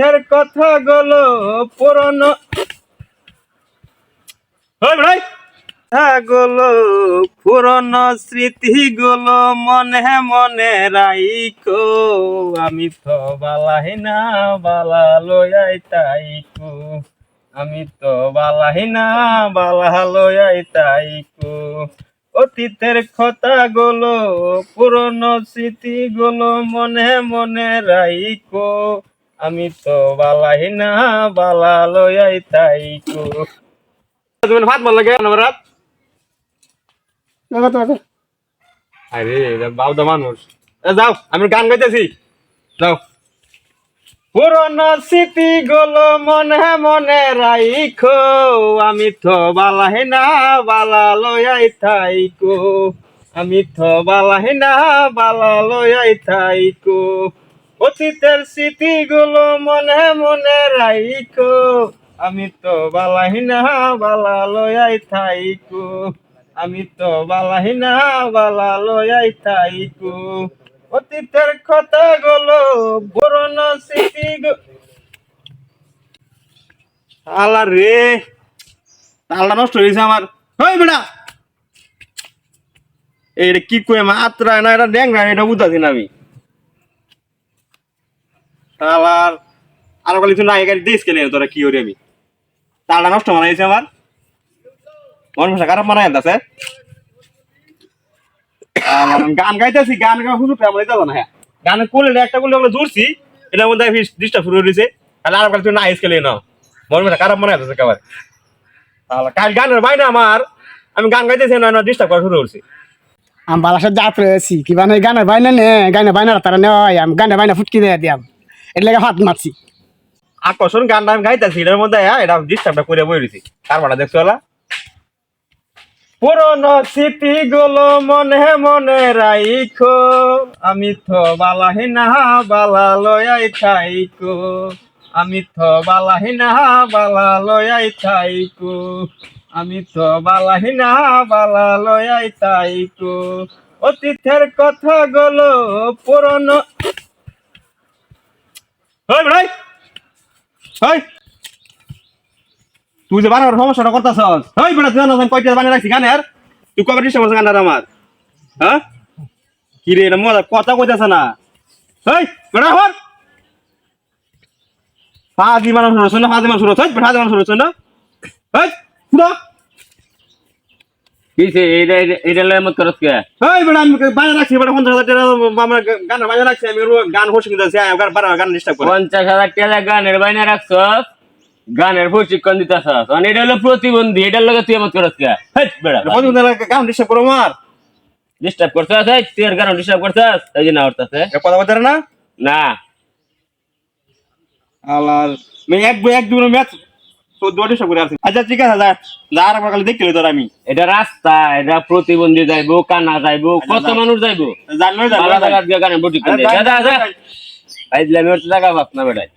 অতীতের কথা গুলো পুরনো ভাই! পুরনো স্মৃতি গুলো মনে মনে রাইকো আমি তো বালাই না, বালা লয়াই তাইকো। আমি তো বালাই না, বালা লয়াই তাইকো। অতীতের কথা গুলো পুরনো স্মৃতি গুলো মনে মনে রাইকো আমি তো বালাই না বালা লয়াই তাইকো তুমি ভাত বল লাগে আমার রাত আরে এটা বাউদা মানুষ। এ যাও আমি গান গাইতেছি। যাও। পুরনো স্মৃতি গুলো মনে মনে রাইখো আমি তো বালাহি না বালা লয়াই থাইকো আমি তো বালাহি না বালা লয়াই থাইকো অতীতের স্মৃতি গুলো মনে মনে রাইখো আমি তো বালাহি না, বালা লয়াই থাইকো। আমি তো বালাহি না, বালা লয়াই থাইকো। অতীতের কথা গুলো পুরনো স্মৃতি আলা রে, তালটা নষ্ট হয়েছে আমার। হই বেটা! এটা কি কয়ে মাত্রা না, এটা দেখ না, এটা বুঝাছি না আমি। শালার আর বলি তুই না গাড়ি দিস কেন, তোরা কি করি আমি? তালটা নষ্ট মানাইছে আমার। মন ভাষা খারাপ মানাই আছে গান গাইতেছি, গান গা হুজুর আমার যাব না হ্যাঁ। গানের কোলে একটা কোলে ওগুলো জুড়ছি, এটার মধ্যে ডিস্টার্ব শুরু হয়েছে তাহলে আর তুই না আইস কেলে নাও। মন ভাষা খারাপ মনে আছে কেবার তাহলে কাল গানের বাইনা আমার, আমি গান গাইতেছি, না ডিস্টার্ব করা শুরু করছি। আমি বালাসার জাত রয়েছি কি মানে গানের বাইনা নে, গানের বাইনা তারা নেওয়াই আমি গানের বাইনা ফুটকি দিয়ে এর লেগে হাত মারছি। আকর্ষণ গানটা আমি গাইতেছি এটার মধ্যে হ্যাঁ, এটা ডিস্টার্বটা করে বই রয়েছি কার বাড়া দেখছ এলা পুরনো স্মৃতি গুলো মনে মনে রাইখো আমি তো বালাহি না বালা লয়াই থাইকো। আমি তো বালাহি না বালা লয়াই থাইকো। আমি তো বালাহি না বালা লয়াই থাইকো। অতীতের কথা গুলো পুরনো ওই ভাই। ওই তুই যে বানানোর সমস্যাটা করতেছস। ওই বেটা, তুই জানাস কয়টা বানিয়ে রাখছি গানের? তুই কবে ডিস্টার্ব করছিস গানটা আমার? হ্যাঁ? কি রে, এটা মজা, কথা কইতাছে না। ওই বেটা হর ফাজি মানুষ শুনো ফাজি মানুষ শুনো ফাজি মানুষ শুনো ওই শুনো কিসে এটা এটা- এটা লয় মত করস কে? ওই বেটা আমি বানিয়ে রাখছি পঞ্চাশ হাজার টাকা আমার গান বানিয়ে রাখছি আমি গান হোসে কিনতেছি গান গান ডিস্টার্ব করে। পঞ্চাশ হাজার টাকা গানের বাইনা রাখছস গানের প্রশিক্ষণ দিতেছস। মানে এটা হলো প্রতিবন্ধী এটার লগে তুই মত করস কে? হেট বেড়া গান ডিস্টার্ব করো আমার। ডিস্টার্ব করছস হেট তুই গান ডিস্টার্ব করছস? এই যে না উঠতাছে। কথা বলতে না? না। আলার আমি এক এক দুটো ম্যাচ সব করে আসছি আচ্ছা ঠিক আছে যা। যা আর একবার খালি দেখতে তোর আমি। এটা রাস্তা এটা প্রতিবন্ধী যাইবো কানা যাইবো কত মানুষ যাইবো? জানো আলাদা জায়গা দিয়ে গানের প্রশিক্ষণ দে যা যা যা আইজলে আমি ওর টাকা বাপ না বেড়াই।